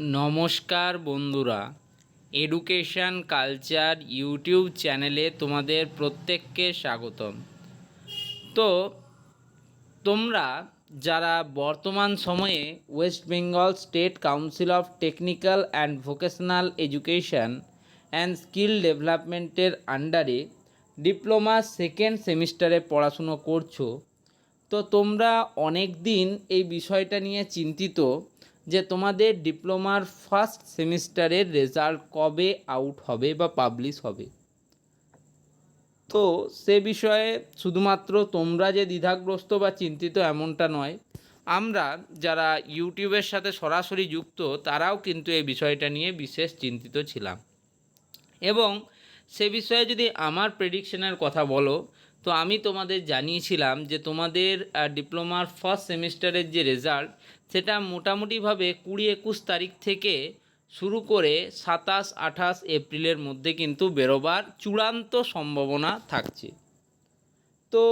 নমস্কার বন্ধুরা education culture YouTube চ্যানেলে তোমাদের প্রত্যেককে স্বাগতম। তো, তোমরা যারা বর্তমান সময়ে West Bengal State Council of Technical and Vocational Education and Skill ডেভেলপমেন্টের আন্ডারে ডিপ্লোমা সেকেন্ড সেমিস্টারে পড়াশুনো করছ। তো তোমরা অনেক দিন এই বিষয়টা নিয়ে চিন্তিত। যে তোমাদের ডিপ্লোমার ফার্স্ট সেমিস্টারের রেজাল্ট কবে আউট হবে বা পাবলিশ হবে। তো সে বিষয়ে শুধুমাত্র তোমরা যে দ্বিধাগ্রস্ত বা চিন্তিত এমনটা নয়, আমরা যারা ইউটিউবের সাথে সরাসরি যুক্ত, তারাও কিন্তু এই বিষয়টা নিয়ে বিশেষ চিন্তিত ছিলাম। এবং সে বিষয়ে যদি আমার প্রেডিকশনের কথা বলো তো আমি তোমাদের জানিয়েছিলাম যে তোমাদের ডিপ্লোমার ফার্স্ট সেমিস্টারের যে রেজাল্ট সেটা মোটামুটিভাবে কুড়ি একুশ তারিখ থেকে শুরু করে সাতাশ, আঠাশ এপ্রিলের মধ্যে কিন্তু বেরোবার চূড়ান্ত সম্ভাবনা থাকছে। তো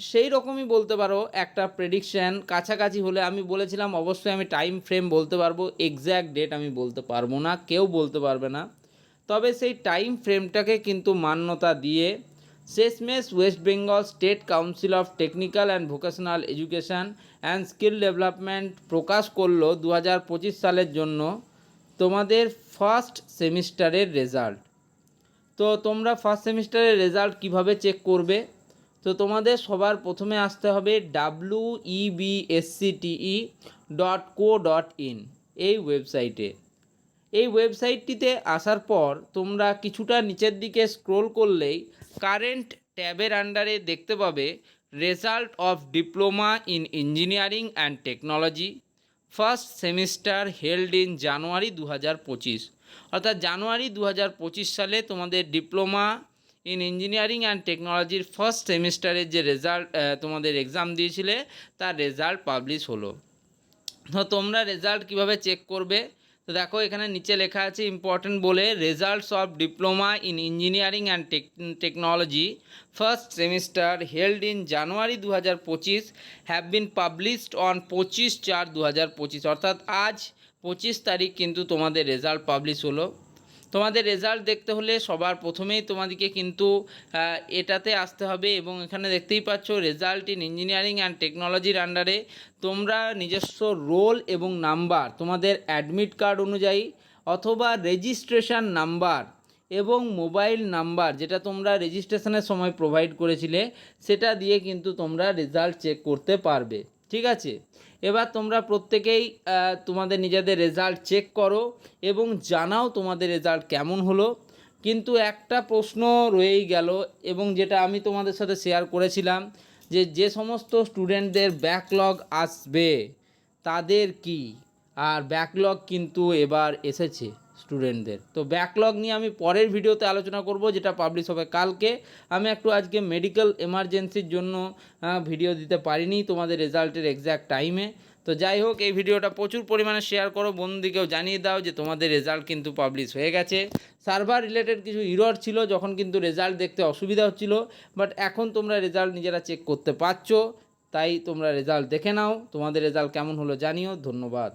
সেই রকমই বলতে পারো, একটা প্রেডিকশান কাছাকাছি হলে আমি বলেছিলাম, অবশ্যই আমি টাইম ফ্রেম বলতে পারব এক্স্যাক্ট ডেট আমি বলতে পারব না, কেউ বলতে পারবে না। তবে সেই টাইম ফ্রেমটাকে কিন্তু মান্যতা দিয়ে শেষমেশ West Bengal State Council of Technical and Vocational Education and Skill Development প্রকাশ করল দু হাজার পঁচিশ সালের জন্য। তোমাদের ফার্স্ট সেমিস্টারের রেজাল্ট তো তোমরা ফার্স্ট সেমিস্টারের রেজাল্ট কীভাবে চেক করবে? তো তোমাদের সবার প্রথমে আসতে হবে W EBSCTE dot co dot in এই ওয়েবসাইটে এই ওয়েবসাইটটিতে আসার পর তোমরা কিছুটা নিচের দিকে স্ক্রোল করলেই কারেন্ট ট্যাবের আন্ডারে দেখতে পাবে result of diploma in engineering and technology first semester held in January দু হাজার পঁচিশ। অর্থাৎ জানুয়ারি দু হাজার পঁচিশ সালে তোমাদের ডিপ্লোমা ইন ইঞ্জিনিয়ারিং অ্যান্ড টেকনোলজির ফার্স্ট সেমিস্টারের যে রেজাল্ট তোমাদের এক্সাম দিয়েছিলে, তার রেজাল্ট পাবলিশ হলো। তো তোমরা রেজাল্ট কীভাবে চেক করবে? তো দেখো, এখানে নিচে লেখা আছে ইম্পর্টেন্ট বলে results of diploma in engineering and technology first semester held in January দু হাজার পঁচিশ হ্যাভ বিন পাবলিশড অন পঁচিশ চার দু হাজার পঁচিশ অর্থাৎ আজ পঁচিশ তারিখ কিন্তু তোমাদের রেজাল্ট পাবলিশ হলো। তোমাদের রেজাল্ট দেখতে হলে সবার প্রথমেই তোমাদেরকে কিন্তু এটাতে আসতে হবে এবং এখানে দেখতেই পাচ্ছ রেজাল্ট ইন ইঞ্জিনিয়ারিং অ্যান্ড টেকনোলজির আন্ডারে তোমরা নিজস্ব রোল এবং নাম্বার তোমাদের অ্যাডমিট কার্ড অনুযায়ী অথবা রেজিস্ট্রেশন নাম্বার এবং মোবাইল নাম্বার যেটা তোমরা রেজিস্ট্রেশনের সময় প্রোভাইড করেছিলে, সেটা দিয়ে কিন্তু তোমরা রেজাল্ট চেক করতে পারবে। ঠিক আছে? এবার তোমরা প্রত্যেকেই তোমাদের নিজেদের রেজাল্ট চেক করো এবং জানাও তোমাদের রেজাল্ট কেমন হলো। কিন্তু একটা প্রশ্ন রয়েই গেল এবং যেটা আমি তোমাদের সাথে শেয়ার করেছিলাম যে যে সমস্ত স্টুডেন্টদের ব্যাকলগ আসবে, তাদের কি? আর ব্যাকলগ কিন্তু এবার এসেছে। স্টুডেন্টদের তো ব্যাকলগ নিয়ে আমি পরের ভিডিওতে আলোচনা করব, যেটা পাবলিশ হবে কালকে। আমি একটু আজকে মেডিকেল এমার্জেন্সির জন্য ভিডিও দিতে পারিনি, তোমাদের রেজাল্টের এক্স্যাক্ট টাইমে তো যাই হোক, এই ভিডিওটা প্রচুর পরিমাণে শেয়ার করো বন্ধুদিকেও জানিয়ে দাও যে তোমাদের রেজাল্ট কিন্তু পাবলিশ হয়ে গেছে। সার্ভার রিলেটেড কিছু ইরর ছিল, যখন কিন্তু রেজাল্ট দেখতে অসুবিধা হচ্ছিল বাট এখন তোমরা রেজাল্ট নিজেরা চেক করতে পারছ, তাই তোমরা রেজাল্ট দেখে নাও। তোমাদের রেজাল্ট কেমন হলো জানিও, ধন্যবাদ।